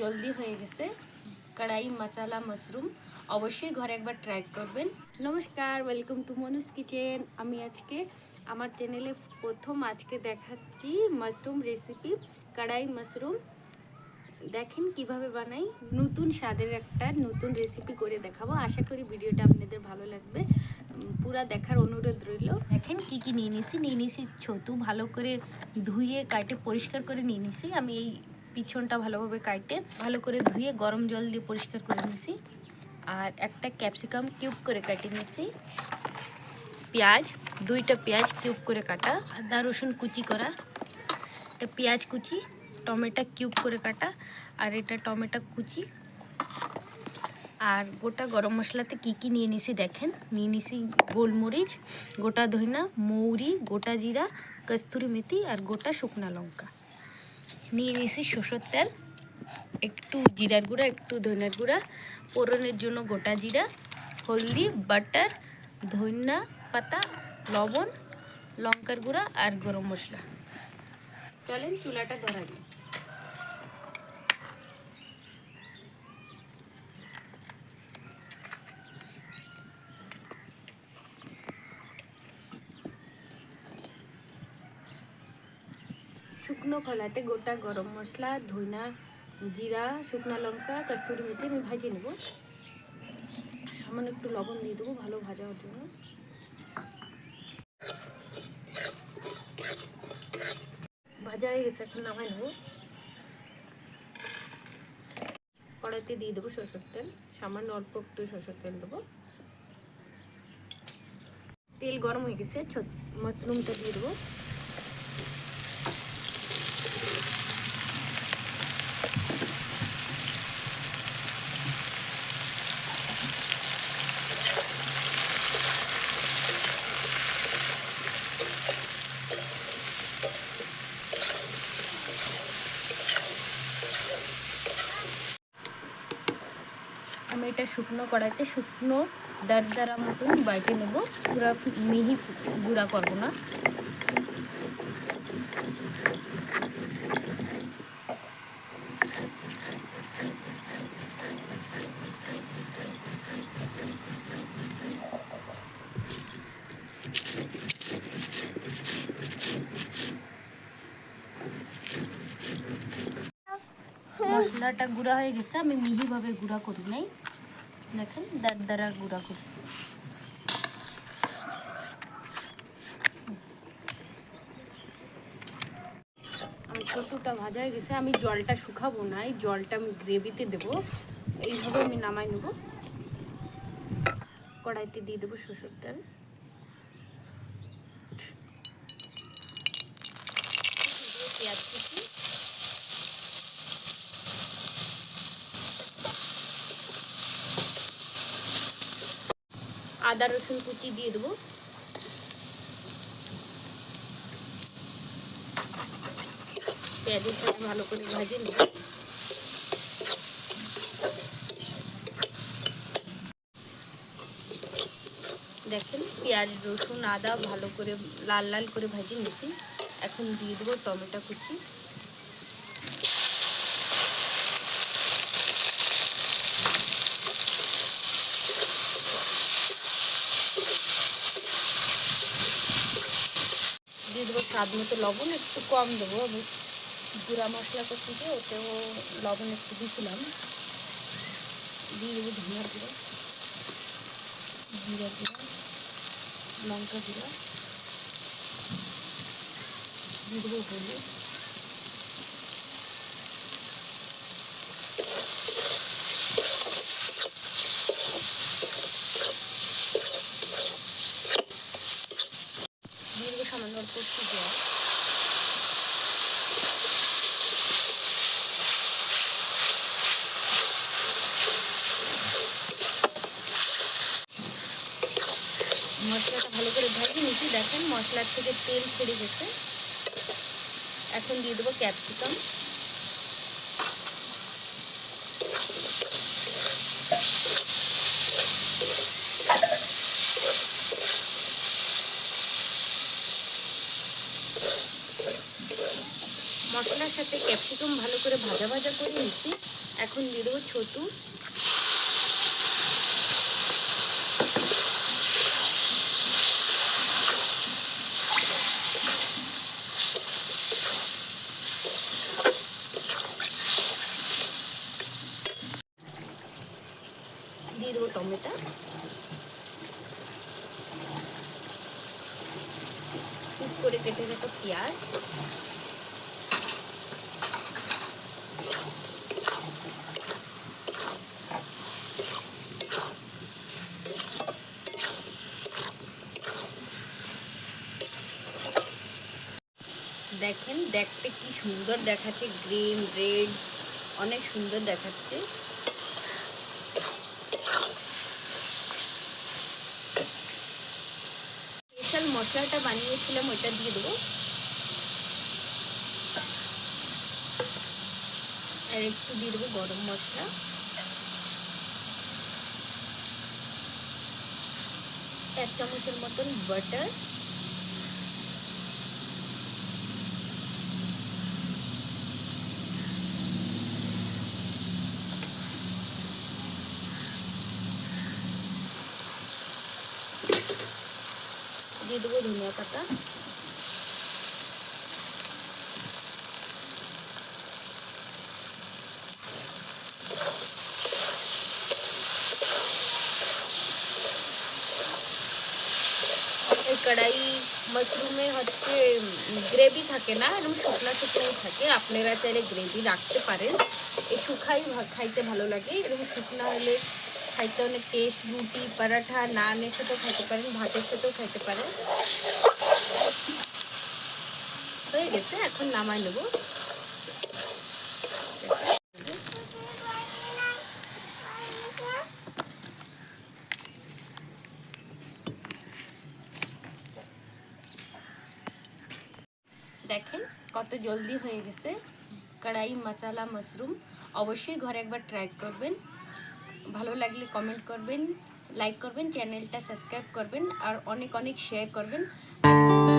জলদি হয়ে গেছে। কড়াই, মশলা, মাশরুম অবশ্যই ঘরে একবার ট্রাই করবেন। নমস্কার ওয়েলকাম টু মনুস কিচেন আমি আজকে আমার চ্যানেলে প্রথম আজকে দেখাচ্ছি মাশরুম রেসিপি কড়াই, মাশরুম। দেখেন কীভাবে বানাই, নতুন স্বাদের একটা নতুন রেসিপি করে দেখাবো। আশা করি ভিডিওটা আপনাদের ভালো লাগবে। পুরা দেখার অনুরোধ রইল। দেখেন কি কি নিয়ে নিছি নিয়ে নিছি ছতু ভালো করে ধুয়ে, কাটে, পরিষ্কার করে নিয়ে নিছি। আমি এই পিছনটা ভালোভাবে কাটে, ভালো করে ধুয়ে গরম জল দিয়ে পরিষ্কার করে নিছি আর একটা ক্যাপসিকাম কিউব করে কাটে নিয়েছি। পেঁয়াজ, দুইটা পেঁয়াজ কিউব করে কাটা, আদা, রসুন কুচি করা। এটা পেঁয়াজ কুচি, টমেটো কিউব করে কাটা, আর এটা টমেটো কুচি। আর গোটা গরম মশলাতে কি কি নিয়ে নিছি দেখেন। নিয়ে নিছি গোলমরিচ, গোটা ধইনা মৌরি, গোটা জিরা, কস্তুরি মেথি আর গোটা শুকনা লঙ্কা। নিয়ে নিয়েছি সর্ষের তেল, একটু জিরার গুঁড়া, একটু ধনের গুঁড়া পোড়নের জন্য গোটা জিরা, হলদি, বাটার, ধনিয়া পাতা, লবণ, লঙ্কার গুঁড়া আর গরম মশলা। চলেন চুলাটা ধরা শুকনো খোলাতে গোটা গরম মশলা, ধইনা, জিরা, শুকনো লঙ্কা, কস্তুরি মেথি আমি ভাজে নেব। সামান্য একটু লবণ দিয়ে দেবো ভালো ভাজা হওয়ার জন্য। ভাজা হয়ে গেছে, এখন নামাই নেব। কড়াইতে দিয়ে দেবো সরষের তেল, সামান্য অল্প একটু সরষের তেল দেবো। তেল গরম হয়ে গেছে মাশরুমটা দিয়ে দেবো আমি এটা শুকনো কড়াইতে শুকনো দারদারা মতন বাইটে নেব। পুরো মিহি গুঁড়া করব না। মশলাটা গুঁড়া হয়ে গেছে, আমি মিহিভাবে গুঁড়া করি নাই। দেখেন দ্বারা গুঁড়া করছি। কচুটা ভাজা হয়ে গেছে, আমি জলটা শুকাবো না, এই জলটা আমি গ্রেভিতে দেবো। এইভাবে আমি নামাই নেব। কড়াইতে দিয়ে দেবো শ্বশুর তেল পেঁয়াজ কুচি আদা, রসুন কুচি দিয়ে দেবো। পেঁয়াজের সাথে ভালো করে ভাজে নেব। দেখেন, পেঁয়াজ, রসুন, আদা ভালো করে, লাল লাল করে ভাজে নিয়েছি। এখন দিয়ে দেবো টমেটো কুচি দিয়ে দেবো স্বাদ মতো লবণ, একটু কম দেবো। আমি গুঁড়া মশলা করছি যে, ওতেও লবণ একটু দিয়েছিলাম। দিয়ে দেবো ধনিয়া গুঁড়ো, জিরা গুঁড়া, লঙ্কা গুঁড়া। দিয়ে দেবো হলুদ দিয়ে দেবো সামান্য অল্প একটু জল মশলাটা ভালো করে ভেজে নিচ্ছি দেখেন মশলার থেকে তেল ছেড়ে গেছে। এখন দিয়ে দেবো ক্যাপসিকাম। মশলার সাথে ক্যাপসিকাম ভালো করে ভাজা ভাজা করে নিচ্ছি এখন দিয়ে দেবো ছতু দিয়ে দেবো টমেটো কুক করে কেটে রাখা পেঁয়াজ দেখেন, দেখতে কি সুন্দর দেখাচ্ছে। গ্রিন রেড অনেক সুন্দর দেখাচ্ছে। স্পেশাল মশলাটা বানিয়েছিলাম, ওইটা দিয়ে দেবো। আর একটু দিয়ে দেবো গরম মশলা। এক চামচের মতন বাটার দিয়ে দেবো ধনিয়া পাতা এই কড়াই মাশরুমে হচ্ছে গ্রেভি থাকে না এরকম শুকনা শুকনো থাকে আপনারা চাইলে গ্রেভি রাখতে পারেন এই শুকাই ভা- খাইতে ভালো লাগে এরকম শুকনা হলে খাইতে অনেক টেস্ট রুটি পরাঠা নানের সাথেও খাইতে পারেন ভাতের সাথেও খাইতে পারেন। হয়ে গেছে, এখন নামাই নেব। দেখেন কত জলদি হয়ে গেছে। কড়াই, মশলা, মাশরুম অবশ্যই ঘরে একবার ট্রাই করবেন। ভালো লাগলে কমেন্ট করবেন লাইক করবেন চ্যানেলটা সাবস্ক্রাইব করবেন, আর অনেক অনেক শেয়ার করবেন। আর